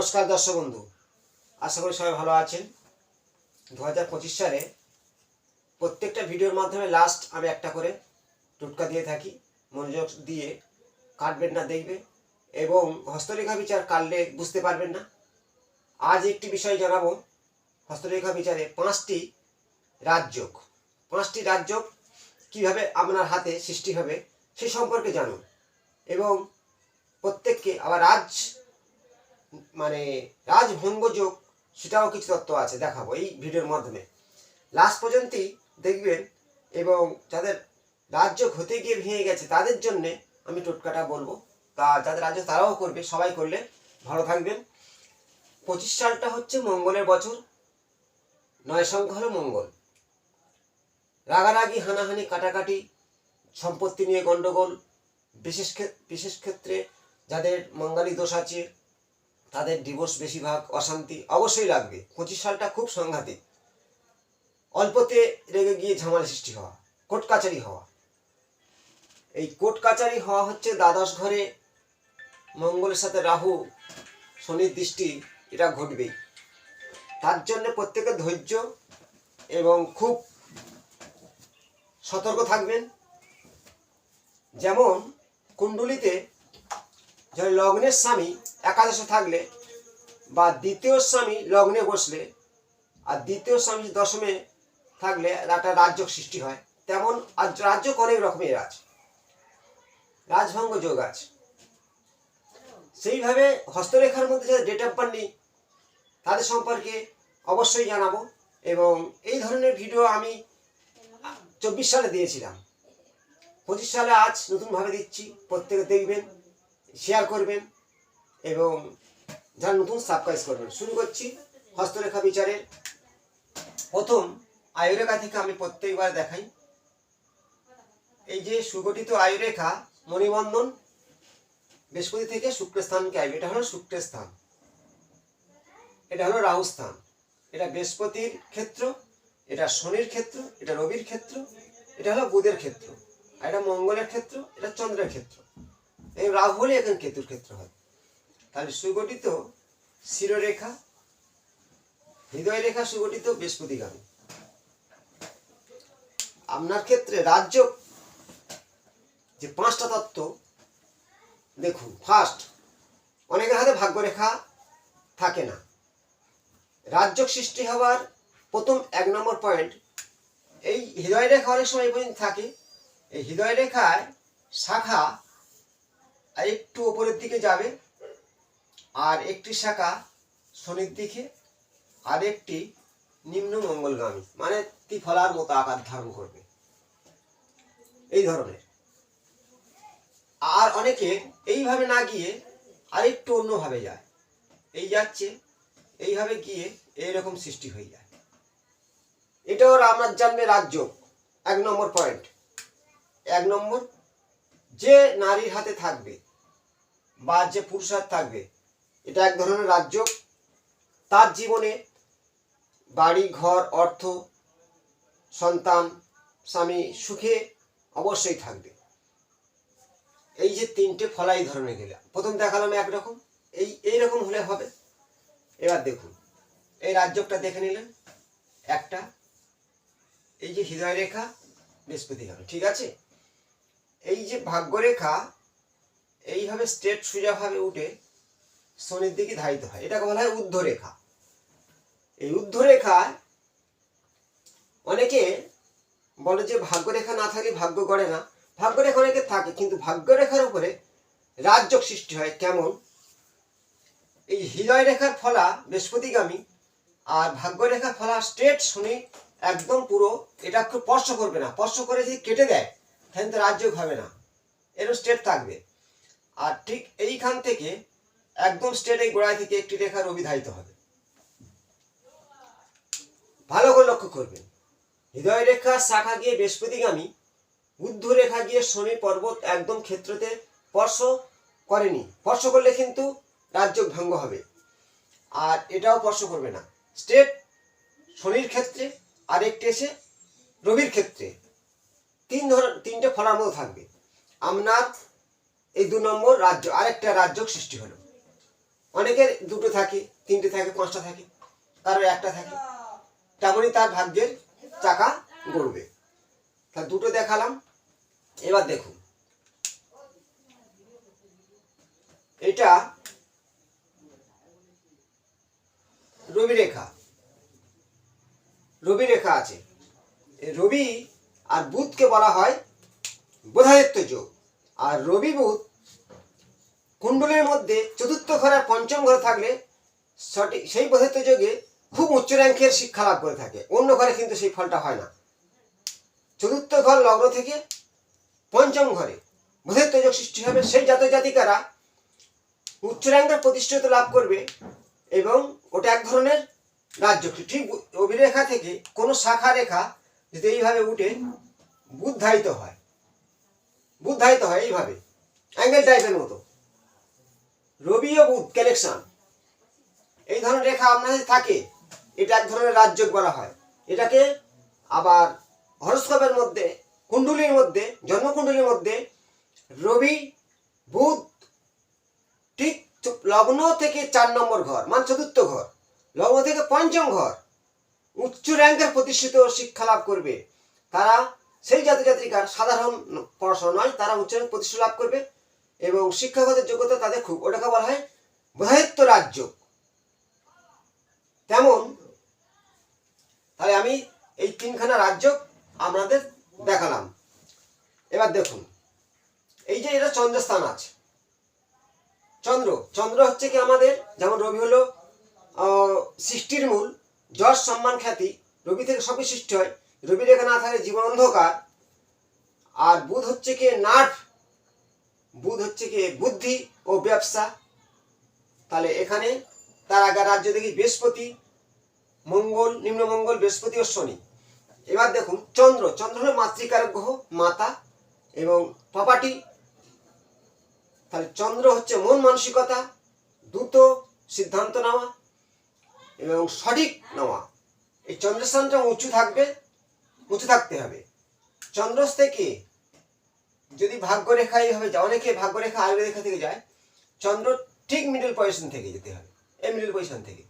নমস্কার দর্শক বন্ধু, আশা করি সবাই ভালো আছেন। দু হাজার পঁচিশ সালে প্রত্যেকটা ভিডিওর মাধ্যমে লাস্ট আমি একটা করে টুটকা দিয়ে থাকি, মনোযোগ দিয়ে কাটবেন না দেখবে এবং হস্তরেখা বিচার কাটলে বুঝতে পারবেন না। আজ একটি বিষয় জানাব, হস্তরেখা বিচারে পাঁচটি রাজযোগ। পাঁচটি রাজযোগ কীভাবে আপনার হাতে সৃষ্টি হবে সে সম্পর্কে জানুন এবং প্রত্যেককে আবার রাজ মানে রাজভঙ্গ যোগ সেটাও কিছু তত্ত্ব আছে, দেখাবো এই ভিডিওর মাধ্যমে। লাস্ট পর্যন্তই দেখবেন এবং যাদের রাজ্য হতে গিয়ে ভেঙে গেছে, তাদের জন্যে আমি টোটকাটা বলব। তা যাদের রাজ্য তারাও করবে, সবাই করলে। ভালো থাকবেন। পঁচিশ সালটা হচ্ছে মঙ্গলের বছর, নয় সংখ্যা হলো মঙ্গল। রাগারাগি, হানাহানি, কাটাকাটি, সম্পত্তি নিয়ে গণ্ডগোল বিশেষ বিশেষ ক্ষেত্রে যাদের মঙ্গলী দোষ আছে তাদের ডিভোর্স বেশিরভাগ অশান্তি অবশ্যই লাগবে। পঁচিশ সালটা খুব সাংঘাতিক। অল্পতে রেগে গিয়ে ঝামেলা সৃষ্টি হওয়া, কোর্ট কাচারি হওয়া। এই কোর্ট কাচারি হওয়া হচ্ছে দ্বাদশ ঘরে মঙ্গলের সাথে রাহু, শনির দৃষ্টি, এটা ঘটবেই। তার জন্য প্রত্যেকের ধৈর্য এবং খুব সতর্ক থাকবেন। যেমন কুণ্ডলিতে যদি লগ্নের স্বামী একাদশে থাকলে বা দ্বিতীয় স্বামী লগ্নে বসলে, আর দ্বিতীয় স্বামী দশমে থাকলে একটা রাজ্য সৃষ্টি হয়। তেমন আজ রাজ্য অনেক রকমের আছে। রাজভঙ্গ যোগ আছে। সেইভাবে হস্তরেখার মধ্যে যাদের ডেট অফ বার্থ নেই, তাদের সম্পর্কে অবশ্যই জানাব এবং এই ধরনের ভিডিও আমি চব্বিশ সালে দিয়েছিলাম। পঁচিশ সালে আজ নতুনভাবে দিচ্ছি। প্রত্যেকে দেখবেন। শেয়ার করবেন এবং যারা নতুন সাবস্ক্রাইব করবেন। শুরু করছি হস্তরেখা বিচারের প্রথম আয়ুরেখা থেকে আমি প্রত্যেকবার দেখাই। এই যে সুগঠিত আয়ুরেখা, মণিবন্ধন, বৃহস্পতি থেকে শুক্রস্থানকে আসবে এটা হলো শুক্রের স্থান এটা হলো রাহু স্থান। এটা বৃহস্পতির ক্ষেত্র, এটা শনির ক্ষেত্র, এটা রবির ক্ষেত্র, এটা হলো বুধের ক্ষেত্র। আর এটা মঙ্গলের ক্ষেত্র, এটা চন্দ্রের ক্ষেত্র। এই রাহু হলে এখন কেতুর ক্ষেত্র হয়। তাহলে সুগঠিত শিররেখা হৃদয় রেখা সুগঠিত বৃহস্পতিগামী। আপনার ক্ষেত্রে রাজ্য যে পাঁচটা তত্ত্ব, দেখুন ফার্স্ট অনেকের হাতে ভাগ্যরেখা থাকে না। রাজ্য সৃষ্টি হওয়ার প্রথম এক নম্বর পয়েন্ট এই হৃদয় রেখা অনেক সময় পর্যন্ত থাকে। এই হৃদয় রেখায় শাখা আর একটু ওপরের দিকে যাবে। আর একটি শাখা শনির দিকে আর একটি নিম্ন মঙ্গলগামী মানে ত্রিফলার মতো আকার ধারণ করবে। এই ধরনের। আর অনেকে এইভাবে না গিয়ে আরেকটু অন্যভাবে যায়। এই যাচ্ছে, এইভাবে গিয়ে এইরকম সৃষ্টি হয়ে যায়। এটাও আপনার জানবে রাজ্য। এক নম্বর পয়েন্ট এক নম্বর, যে নারীর হাতে থাকবে বা যে পুরুষার থাকবে, এটা এক ধরনের রাজ্য। তার জীবনে বাড়ি, ঘর, অর্থ, সন্তান, স্বামী সুখে অবশ্যই থাকবে। এই যে তিনটে ফলাই ধরনের গেলে। প্রথম দেখালাম একরকম, এই এই রকম হলে হবে। এবার দেখুন, এই রাজ্যটা দেখে নিলেন। একটা, এই যে হৃদয় রেখা বৃহস্পতি ঠিক আছে? এই যে ভাগ্যরেখা এইভাবে স্ট্রেট সোজাভাবে উঠে শনির দিকে ধারিত হয়। এটাকে বলা হয় ঊর্ধ্বরেখা। এই ঊর্ধ্বরেখায় অনেকে বলে যে ভাগ্যরেখা না থাকলে ভাগ্য গড়ে না। ভাগ্যরেখা অনেকে থাকে, কিন্তু ভাগ্যরেখার উপরে রাজ্য সৃষ্টি হয়। কেমন? এই হৃদয় রেখার ফলা বৃহস্পতিগামী আর ভাগ্যরেখার ফলা স্ট্রেট শনি একদম পুরো। এটা স্পর্শ করবে না। স্পর্শ করে যদি কেটে দেয়, তাহলে তো রাজ্য হবে না। এরও স্ট্রেট থাকবে। আর ঠিক এইখান থেকে একদম স্ট্রেট এই গোড়ায় থেকে একটি রেখা অভিধারিত হবে। ভালো করে লক্ষ্য করবেন। হৃদয় রেখা শাখা গিয়ে বৃহস্পতিগামী বুদ্ধ রেখা গিয়ে শনি পর্বত একদম ক্ষেত্রতে স্পর্শ করেনি। স্পর্শ করলে কিন্তু রাজ্য ভঙ্গ হবে। আর এটাও স্পর্শ করবে না। স্টেট শনির ক্ষেত্রে আর একটি এসে রবির ক্ষেত্রে। তিন ধর তিনটে ফলার মতো থাকবে। আপনার এই দু নম্বর রাজ্য, আরেকটা রাজ্য সৃষ্টি হলো। অনেকের দুটো থাকে, তিনটে থাকে, পাঁচটা থাকে কারোর একটা থাকে। তেমনই তার ভাগ্যের চাকা গড়বে। তা দুটো দেখালাম, এবার দেখুন। এটা রবি রেখা রবি রেখা আছে। রবি আর বুধকে বলা হয় বোধায়ত্ব যোগ। আর রবি বুধ কুণ্ডলের মধ্যে চতুর্থ ঘরের পঞ্চম ঘরে থাকলে সঠিক সেই বোধায়ত্ব যোগে খুব উচ্চ র্যাঙ্কের শিক্ষা লাভ করে থাকে। অন্য ঘরে কিন্তু সেই ফলটা হয় না। চতুর্থ ঘর লগ্ন থেকে পঞ্চম ঘরে বোধায়ত্ব যোগ সৃষ্টি হবে। সেই জাতক জাতিকারা উচ্চ র্যাঙ্কের প্রতিষ্ঠিত লাভ করবে এবং ওটা এক ধরনের রাজ্য। ঠিক অভিরেখা থেকে কোনো শাখা রেখা যদি এইভাবে উঠে বুদ্ধায়িত হয়। বুদ্ধায়িত হয় এইভাবে। অ্যাঙ্গেল টাইপের মতো। রবি ও বুধ কালেকশন এই ধরনের রেখা আপনার কাছে থাকে। এটা এক ধরনের রাজ্য বলা হয়। এটাকে আবার হরস্কোপের মধ্যে, কুণ্ডুলির মধ্যে, জন্মকুণ্ডলীর মধ্যে রবি, বুধ, ঠিক লগ্ন থেকে চার নম্বর ঘর মানে চতুর্থ ঘর, লগ্ন থেকে পঞ্চম ঘর, উচ্চ র্যাঙ্কের প্রতিষ্ঠিত শিক্ষা লাভ করবে। তারা সেই জাতি জাতিকার সাধারণ পড়াশোনা নয়, তারা উচ্চ প্রতিষ্ঠা লাভ করবে এবং শিক্ষাগত যোগ্যতা তাদের খুব, ওটাকে বলা হয় বোধায়ত্ব রাজ্য। তেমন, তাহলে আমি এই তিনখানা রাজ্য আপনাদের দেখালাম। এবার দেখুন, এই যে এটা চন্দ্রস্থান আছে। চন্দ্র চন্দ্র হচ্ছে কি আমাদের, যেমন রবি হলো সৃষ্টির মূল, যশ, সম্মান, খ্যাতি, রবি থেকে সবই সৃষ্টি হয়। রবি রেখা জীবন অন্ধকার। আর বুধ হচ্ছে কি নাট বুধ হচ্ছে কি বুদ্ধি ও ব্যবসা। তাহলে এখানে তার আগে রাজ্য দেখি বৃহস্পতি, মঙ্গল নিম্নমঙ্গল বৃহস্পতি ও শনি। এবার দেখুন, চন্দ্র। চন্দ্র মাতৃকার গ্রহ, মাতা এবং প্রপার্টি তাহলে চন্দ্র হচ্ছে মন মানসিকতা, দ্রুত সিদ্ধান্ত নেওয়া এবং সঠিক নেওয়া। এই চন্দ্রস্থানটা উঁচু থাকবে। উঁচু থাকতে হবে। চন্দ্র থেকে যদি ভাগ্যরেখা এইভাবে যায়, অনেকে ভাগ্যরেখা আয়ুর্রেখা থেকে যায়, চন্দ্র ঠিক মিডল পজিশন থেকে যেতে হবে, এই মিডল পজিশন থেকে।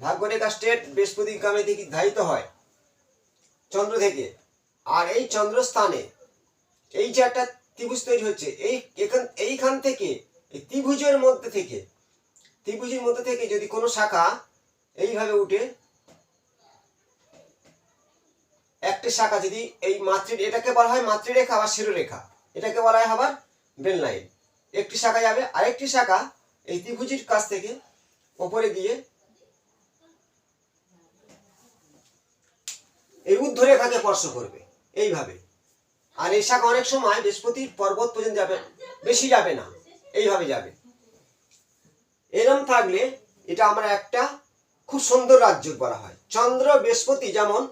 ভাগ্যরেখা স্টেট বৃহস্পতি গ্রামে থেকে ধারিত হয় চন্দ্র থেকে। আর এই চন্দ্রস্থানে এই যে একটা ত্রিভুজ তৈরি হচ্ছে, এই এখান, এইখান থেকে, এই ত্রিভুজের মধ্যে থেকে, ত্রিভুজের মধ্যে থেকে যদি কোনো শাখা এইভাবে উঠে একটি শাখা যদি এই মাতৃ এটাকে বলা হয় মাতৃরেখা বা শিরোরেখা। এটাকে বলা হয় আবার বেল লাইন একটি শাখা যাবে, আরেকটি শাখা এই ত্রিভুজের কাছ থেকে ওপরে গিয়ে এই ঊর্ধ্বরেখাকে স্পর্শ করবে, এইভাবে। আর এই শাখা অনেক সময় বৃহস্পতির পর্বত পর্যন্ত যাবে, বেশি যাবে না, এইভাবে যাবে। এরম থাকলে এটা আমরা একটা খুব সুন্দর রাজ্য বলা হয়। চন্দ্র, বৃহস্পতি যেমন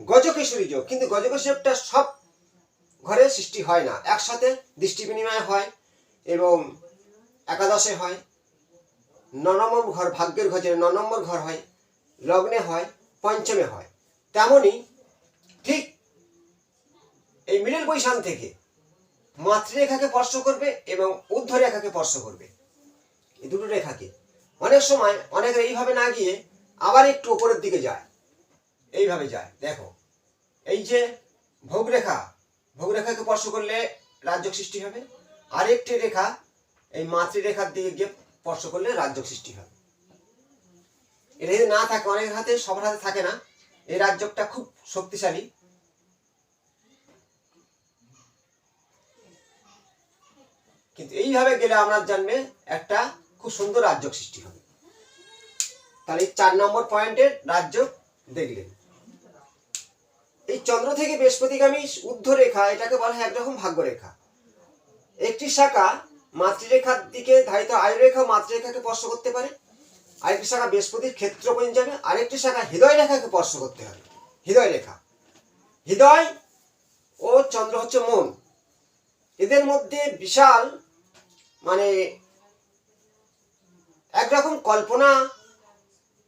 গজকেশরী যোগ। কিন্তু গজকেশরীটা সব ঘরে সৃষ্টি হয় না। একসাথে দৃষ্টি বিনিময় হয় এবং একাদশে হয়। ন নম্বর ঘর ভাগ্যের ঘর যেটা ন নম্বর ঘর হয়, লগ্নে হয়, পঞ্চমে হয়। তেমনই ঠিক এই মিডল পজিশন থেকে মাতৃরেখাকে স্পর্শ করবে এবং রেখাকে স্পর্শ করবে। এই দুটো রেখাকে। অনেক সময় অনেকে এইভাবে না গিয়ে আবার একটু ওপরের দিকে যায়। এইভাবে যায়। দেখো, এই যে ভোগরেখা ভোগরেখাকে স্পর্শ করলে রাজ্য সৃষ্টি হবে। আরেকটি রেখা এই মাতৃরেখার দিকে গিয়ে স্পর্শ করলে রাজ্য সৃষ্টি হবে। এটা যদি না থাকে, অনেকের হাতে, সবার হাতে থাকে না, এই রাজ্যটা খুব শক্তিশালী। কিন্তু এইভাবে গেলে আমরা জানবে একটা খুব সুন্দর রাজ্য সৃষ্টি হবে। তাহলে চার নম্বর পয়েন্টের রাজ্য দেখলেন। এই চন্দ্র থেকে বৃহস্পতিগামী ঊর্ধ্ব রেখা এটাকে বলা হয় একরকম ভাগ্য রেখা একটি শাখা মাতৃরেখার দিকে ধারিত আয়ুরেখা মাতৃরেখাকে স্পর্শ করতে পারে। আরেকটি শাখা বৃহস্পতির ক্ষেত্র পর্যন্ত যাবে, আরেকটি শাখা হৃদয় রেখাকে স্পর্শ করতে হবে। হৃদয় রেখা হৃদয় ও চন্দ্র হচ্ছে মন। এদের মধ্যে বিশাল মানে একরকম কল্পনা,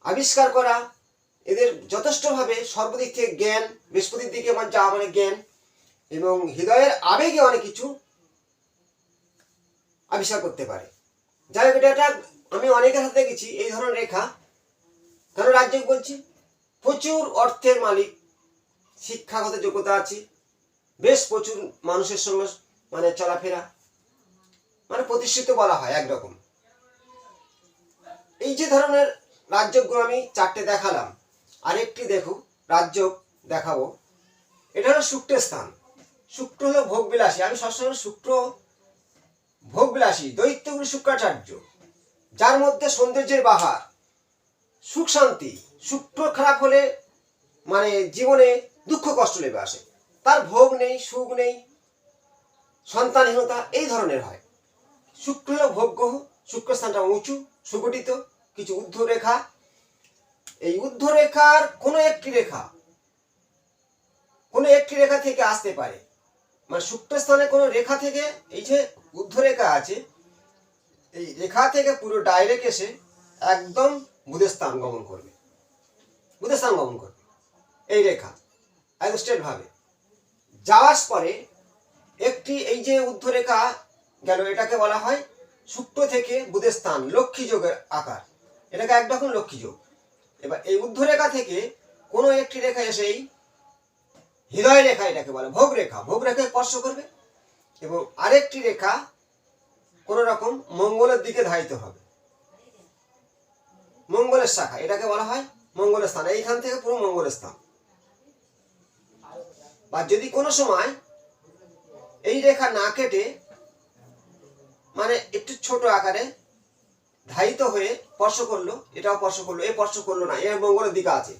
আবিষ্কার করা এদের যথেষ্টভাবে সর্বদিক থেকে জ্ঞান, বৃহস্পতির দিকে আমার যা মানে জ্ঞান এবং হৃদয়ের আবেগে অনেক কিছু আবিষ্কার করতে পারে। যাই হোক, এটা আমি অনেকের হাতে দেখেছি এই ধরনের রেখা। কেন রাজ্য বলছি? প্রচুর অর্থের মালিক, শিক্ষাগত যোগ্যতা আছে, বেশ প্রচুর মানুষের সঙ্গে মানে চলাফেরা মানে প্রতিষ্ঠিত বলা হয় একরকম। এই যে ধরনের রাজ্যগুলো আমি চারটে দেখালাম আরেকটি দেখো, রাজ্য দেখাবো। এটা হলো শুক্রের স্থান। শুক্র হলো ভোগবিলাসী। আমি সবসময় শুক্র ভোগবিলাসী, দৈত্যগুরু শুক্রাচার্য, যার মধ্যে সৌন্দর্যের বাহার, সুখ শান্তি। শুক্র খারাপ হলে মানে জীবনে দুঃখ কষ্ট লেগে আসে। তার ভোগ নেই, সুখ নেই, সন্তানহীনতা এই ধরনের হয়। শুক্র হলো ভোগ গ্রহ শুক্র স্থানটা উঁচু, সুগঠিত, কিছু ঊর্ধ্ব রেখা এই ঊর্ধ্ব রেখার কোনো একটি রেখা, কোনো একটি রেখা থেকে আসতে পারে। মানে শুক্র স্থানে কোনো রেখা থেকে, এই যে ঊর্ধ্ব রেখা আছে, এই রেখা থেকে পুরো ডাইরেক্ট এসে একদম বুধের স্থান গমন করবে। বুধের স্থান গমন করবে। এই রেখা, একদম স্ট্রেট ভাবে। যাওয়ার পরে একটি এই যে ঊর্ধ্ব রেখা গেল, এটাকে বলা হয় শুক্র থেকে বুধের স্থান লক্ষ্মী যোগের আকার। এটাকে একরকম লক্ষ্মী যোগ এবার এই ঊর্ধ্ব রেখা থেকে কোনো একটি রেখা এসেই হৃদয় রেখা এটাকে বলে, ভোগ রেখা। ভোগ রেখায় স্পর্শ করবে এবং আরেকটি রেখা কোন রকম মঙ্গলের দিকে ধারিত হবে। মঙ্গলের শাখা, এটাকে বলা হয় মঙ্গলের স্থান। এইখান থেকে পুরো মঙ্গলের স্থান। বা যদি কোনো সময় এই রেখা না কেটে মানে একটু ছোট আকারে ধারিত হয়ে স্পর্শ করল, এটাও স্পর্শ করল, এ স্পর্শ করল না, এর মঙ্গলের দিকে আছে।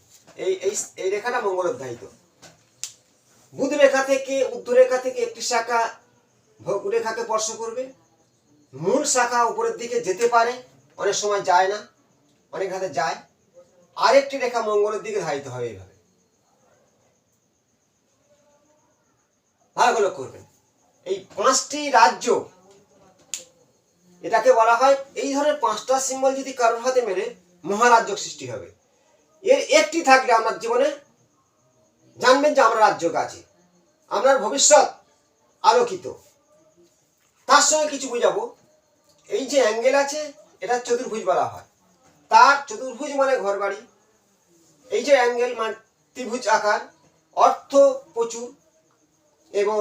এই এই রেখাটা মঙ্গলের ধারিত বুধ রেখা থেকে উদ্ধ রেখা থেকে একটি শাখা রেখাকে স্পর্শ করবে। মূল শাখা উপরের দিকে যেতে পারে, অনেক সময় যায় না, অনেক হাতে যায়। আরেকটি রেখা মঙ্গলের দিকে ধারিত হবে এইভাবে ভালো করে করবেন। এই পাঁচটি রাজ্য এটাকে বলা হয়, এই ধরনের পাঁচটা সিম্বল যদি কারোর হাতে মেরে মহারাজ্য সৃষ্টি হবে। এর একটি থাকলে আপনার জীবনে জানবেন যে আমরা রাজ্য আছি। আপনার ভবিষ্যৎ আলোকিত। তার সঙ্গে কিছু বুঝাবো। এই যে অ্যাঙ্গেল আছে, এটা চতুর্ভুজ বলা হয়। তার চতুর্ভুজ মানে ঘর বাড়ি এই যে অ্যাঙ্গেল মানে ত্রিভুজ আকার, অর্থ প্রচুর এবং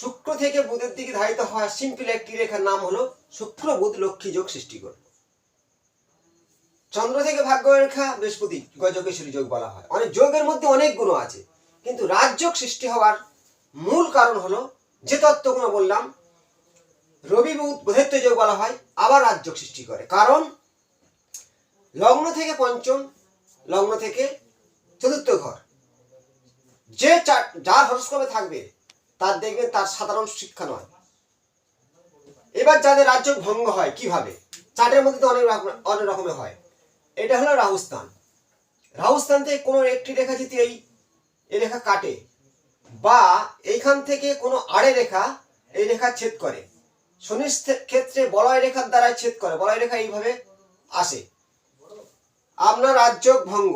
শুক্র থেকে বুধের দিকে ধারিত হওয়া সিম্পল একটি রেখার নাম হলো শুক্র বুধ লক্ষ্মী যোগ সৃষ্টি করে চন্দ্র থেকে ভাগ্য রেখা বৃহস্পতি গজকেশ্বরী যোগ বলা হয়। অনেক যোগের মধ্যে অনেক গুণ আছে, কিন্তু রাজযোগ সৃষ্টি হওয়ার মূল কারণ হলো যে তত্ত্বগুলো বললাম, রবি বুধ, বুধেত্ব যোগ বলা হয়, আবার রাজযোগ সৃষ্টি করে। কারণ লগ্ন থেকে পঞ্চম, লগ্ন থেকে চতুর্থ ঘর। যে চার- যার হরস্কোপে থাকবে তার দেখবেন তার সাধারণ শিক্ষা নয়। এবার যাদের রাজ্য ভঙ্গ হয়, কীভাবে? চার্টের মধ্যে তো অনেক অনেক রকমের হয়। এটা হলো রাহুস্থান। রাহুস্থান থেকে কোনো একটি রেখা যদি এই এই রেখা কাটে, বা এইখান থেকে কোনো আড়ে রেখা এই রেখা ছেদ করে। শনির ক্ষেত্রে বলয় রেখার দ্বারা ছেদ করে, বলয় রেখা এইভাবে আসে। আপনার রাজ্য ভঙ্গ।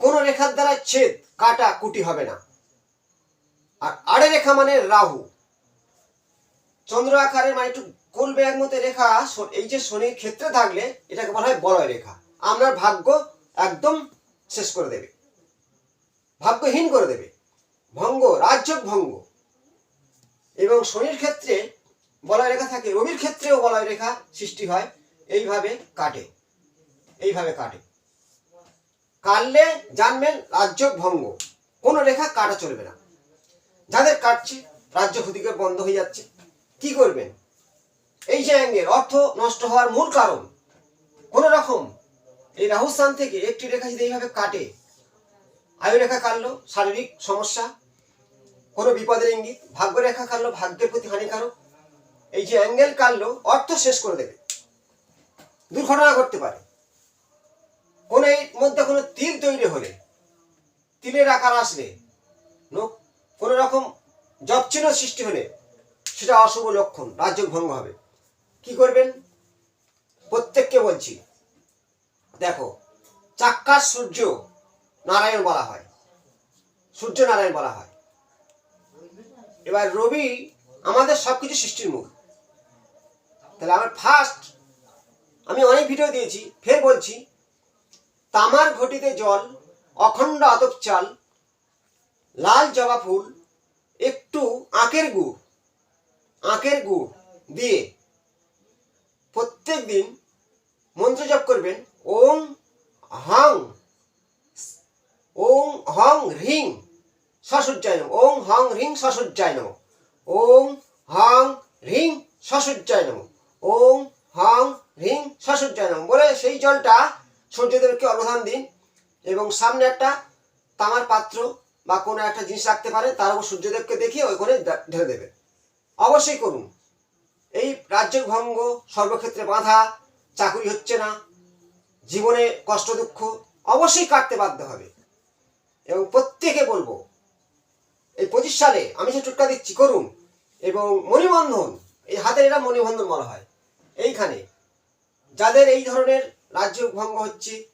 কোনো রেখার দ্বারা ছেদ, কাটা, কুটি হবে না। আর আড়ে রেখা মানে রাহু। চন্দ্র আকারের মানে একটু গোল ব্যাগ মতো রেখা এই যে শনির ক্ষেত্রে থাকলে এটাকে বলা হয় বলয় রেখা। আপনার ভাগ্য একদম শেষ করে দেবে। ভাগ্যহীন করে দেবে। ভঙ্গ রাজ্য ভঙ্গ। এবং শনির ক্ষেত্রে বলয় রেখা থাকে, রবির ক্ষেত্রেও বলয় রেখা সৃষ্টি হয়। এইভাবে কাটে। এইভাবে কাটে। কাটলে জানবেন রাজ্য ভঙ্গ। কোনো রেখা কাটা চলবে না। যাদের কাটছে, রাজ্য ক্ষতিকে বন্ধ হয়ে যাচ্ছে, কি করবেন? এই যে অ্যাঙ্গেল, অর্থ নষ্ট হওয়ার মূল কারণ। কোন রকম এই রাহুস্থান থেকে একটি রেখা যদি এইভাবে কাটে আয়ু রেখা কাটলো, শারীরিক সমস্যা, কোনো বিপদের ইঙ্গিত ভাগ্য রেখা কাটলো, ভাগ্যের প্রতি হানিকারক। এই যে অ্যাঙ্গেল কাটলো, অর্থ শেষ করে দেবে। দুর্ঘটনা ঘটতে পারে। কোন এর মধ্যে কোনো তিল তৈরি হলে, তিলের আকার আসলে নো- কোনো রকম জবচিহ্ন সৃষ্টি হলে সেটা অশুভ লক্ষণ রাজ্য ভঙ্গ হবে। কি করবেন? প্রত্যেককে বলছি, দেখো, চাক্কার সূর্য নারায়ণ বলা হয়। সূর্য নারায়ণ বলা হয়। এবার রবি আমাদের সব কিছু সৃষ্টির মুখ। তাহলে আমার ফার্স্ট আমি অনেক ভিডিও দিয়েছি, ফের বলছি, তামার ঘটিতে জল, অখণ্ড আতপ চাল লাল জবা ফুল, একটু আখের গুড় আখের গুড় দিয়ে প্রত্যেক দিন মন্ত্র জপ করবেন। ওম হং ওম হং হ্রিং সসুজ্জায় ওম হং হ্রিং সসুজ্জায় নম। ওম হং হ্রিং সসুজ্জায় ওম হং হ্রিং সসুজ্জায় বলে সেই জলটা সূর্যদেবকে অবধান দিন এবং সামনে একটা তামার পাত্র বা কোনো একটা জিনিস রাখতে পারে, তার উপর সূর্যদেবকে দেখিয়ে ওইখানে দা- ঢেলে দেবে। অবশ্যই করুন। এই রাজ্য ভঙ্গ, সর্বক্ষেত্রে বাধা, চাকুরি হচ্ছে না, জীবনে কষ্ট, দুঃখ অবশ্যই কাটতে বাধ্য হবে। এবং প্রত্যেকে বলব, এই পঁচিশ সালে আমি যে টুটকা দিচ্ছি, করুন। এবং মণিবন্ধন, এই হাতের এরা মণিবন্ধন বলা হয়, এইখানে। যাদের এই ধরনের রাজ্য ভঙ্গ হচ্ছে,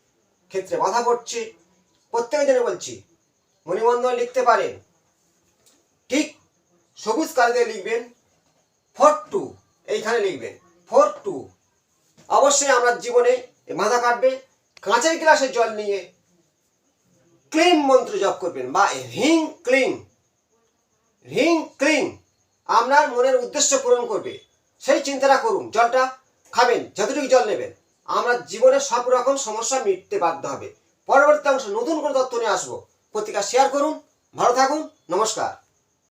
ক্ষেত্রে বাধা পড়ছে প্রত্যেকের জন্য বলছি মণিবন্ধন লিখতে পারেন। ঠিক সবুজ কালিতে লিখবেন, ফোর টু, এইখানে লিখবেন, ফোর টু। অবশ্যই আমরা জীবনে মাথা কাটবে, কাঁচের গ্লাসে জল নিয়ে ক্লিন মন্ত্র জপ করবেন বা হিং ক্লিন হিং ক্লিন। আপনার মনের উদ্দেশ্য পূরণ করবে। সেই চিন্তাটা করুন, জলটা খাবেন, যতটুকু জল নেবেন। আমরা জীবনে সব রকম সমস্যা মিটতে বাধ্য হবে। পরবর্তী অংশ নতুন কোনো তথ্য নিয়ে আসব। পত্রিকা শেয়ার করুন ভালো থাকুন নমস্কার